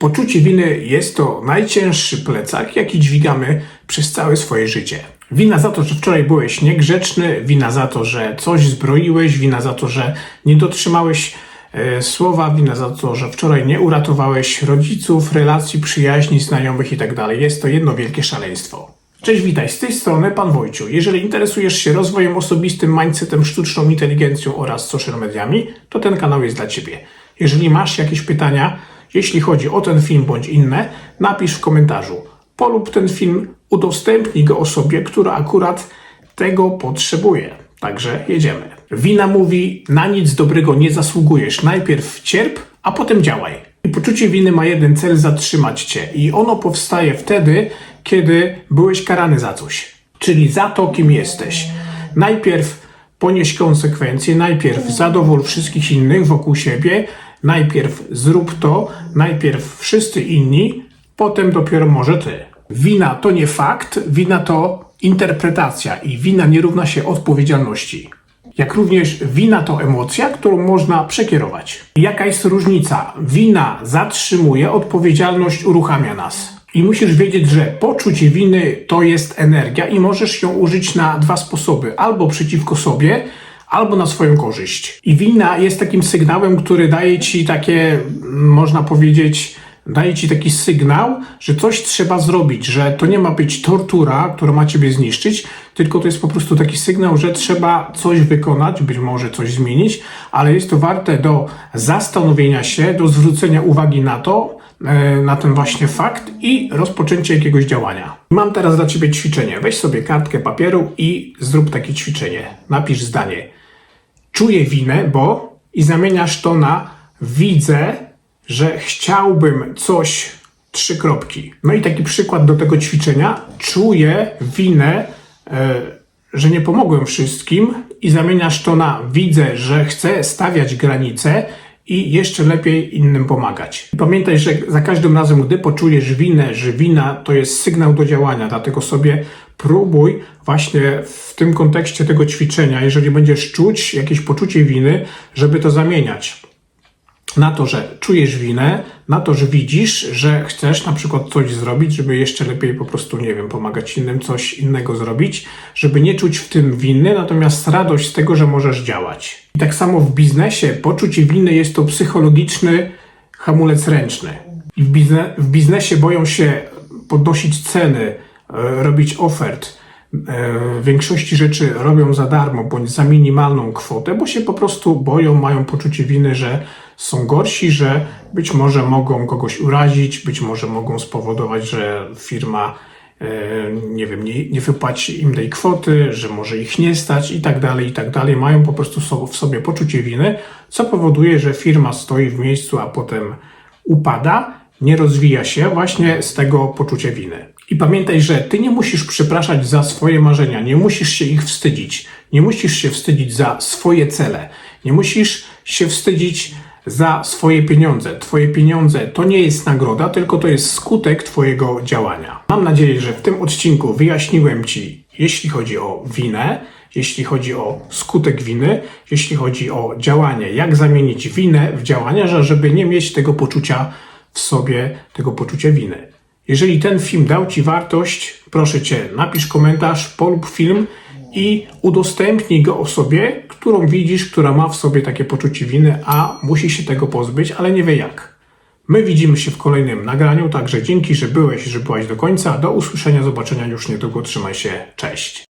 Poczucie winy jest to najcięższy plecak, jaki dźwigamy przez całe swoje życie. Wina za to, że wczoraj byłeś niegrzeczny, wina za to, że coś zbroiłeś, wina za to, że nie dotrzymałeś e, słowa, wina za to, że wczoraj nie uratowałeś rodziców, relacji, przyjaźni, znajomych itd. Jest to jedno wielkie szaleństwo. Cześć, witaj, z tej strony Pan Wojciu. Jeżeli interesujesz się rozwojem osobistym, mindsetem, sztuczną inteligencją oraz social mediami, to ten kanał jest dla Ciebie. Jeżeli masz jakieś pytania, jeśli chodzi o ten film bądź inne, napisz w komentarzu. Polub ten film, udostępnij go osobie, która akurat tego potrzebuje. Także jedziemy. Wina mówi, na nic dobrego nie zasługujesz. Najpierw cierp, a potem działaj. I poczucie winy ma jeden cel zatrzymać cię. I ono powstaje wtedy, kiedy byłeś karany za coś. Czyli za to, kim jesteś. Najpierw ponieś konsekwencje, najpierw zadowol wszystkich innych wokół siebie, najpierw zrób to, najpierw wszyscy inni, potem dopiero może ty. Wina to nie fakt, wina to interpretacja i wina nie równa się odpowiedzialności. Jak również wina to emocja, którą można przekierować. Jaka jest różnica? Wina zatrzymuje, odpowiedzialność uruchamia nas. I musisz wiedzieć, że poczucie winy to jest energia i możesz ją użyć na dwa sposoby: albo przeciwko sobie, albo na swoją korzyść. I wina jest takim sygnałem, który daje ci takie, można powiedzieć, daje ci taki sygnał, że coś trzeba zrobić, że to nie ma być tortura, która ma ciebie zniszczyć, tylko to jest po prostu taki sygnał, że trzeba coś wykonać, być może coś zmienić, ale jest to warte do zastanowienia się, do zwrócenia uwagi na to, e, na ten właśnie fakt i rozpoczęcie jakiegoś działania. Mam teraz dla ciebie ćwiczenie. Weź sobie kartkę papieru i zrób takie ćwiczenie. Napisz zdanie. Czuję winę, bo i zamieniasz to na widzę, że chciałbym coś, trzy kropki. No i taki przykład do tego ćwiczenia. Czuję winę, e, że nie pomogłem wszystkim i zamieniasz to na widzę, że chcę stawiać granice i jeszcze lepiej innym pomagać. Pamiętaj, że za każdym razem, gdy poczujesz winę, że wina to jest sygnał do działania, dlatego sobie próbuj właśnie w tym kontekście tego ćwiczenia, jeżeli będziesz czuć jakieś poczucie winy, żeby to zamieniać na to, że czujesz winę, na to, że widzisz, że chcesz na przykład coś zrobić, żeby jeszcze lepiej po prostu, nie wiem, pomagać innym, coś innego zrobić, żeby nie czuć w tym winy, natomiast radość z tego, że możesz działać. I tak samo w biznesie poczucie winy jest to psychologiczny hamulec ręczny. I w, bizne, w biznesie boją się podnosić ceny, e, robić ofert, w większości rzeczy robią za darmo bądź za minimalną kwotę, bo się po prostu boją, mają poczucie winy, że są gorsi, że być może mogą kogoś urazić, być może mogą spowodować, że firma e, nie wiem, nie, nie wypłaci im tej kwoty, że może ich nie stać i tak dalej, i tak dalej. Mają po prostu w sobie poczucie winy, co powoduje, że firma stoi w miejscu, a potem upada, nie rozwija się właśnie z tego poczucia winy. I pamiętaj, że ty nie musisz przepraszać za swoje marzenia, nie musisz się ich wstydzić, nie musisz się wstydzić za swoje cele, nie musisz się wstydzić za swoje pieniądze. Twoje pieniądze to nie jest nagroda, tylko to jest skutek Twojego działania. Mam nadzieję, że w tym odcinku wyjaśniłem Ci, jeśli chodzi o winę, jeśli chodzi o skutek winy, jeśli chodzi o działanie, jak zamienić winę w działanie, że- żeby nie mieć tego poczucia w sobie, tego poczucia winy. Jeżeli ten film dał Ci wartość, proszę Cię, napisz komentarz, polub film i udostępnij go osobie, którą widzisz, która ma w sobie takie poczucie winy, a musi się tego pozbyć, ale nie wie jak. My widzimy się w kolejnym nagraniu, także dzięki, że byłeś, że byłaś do końca. Do usłyszenia, zobaczenia już niedługo. Trzymaj się, cześć.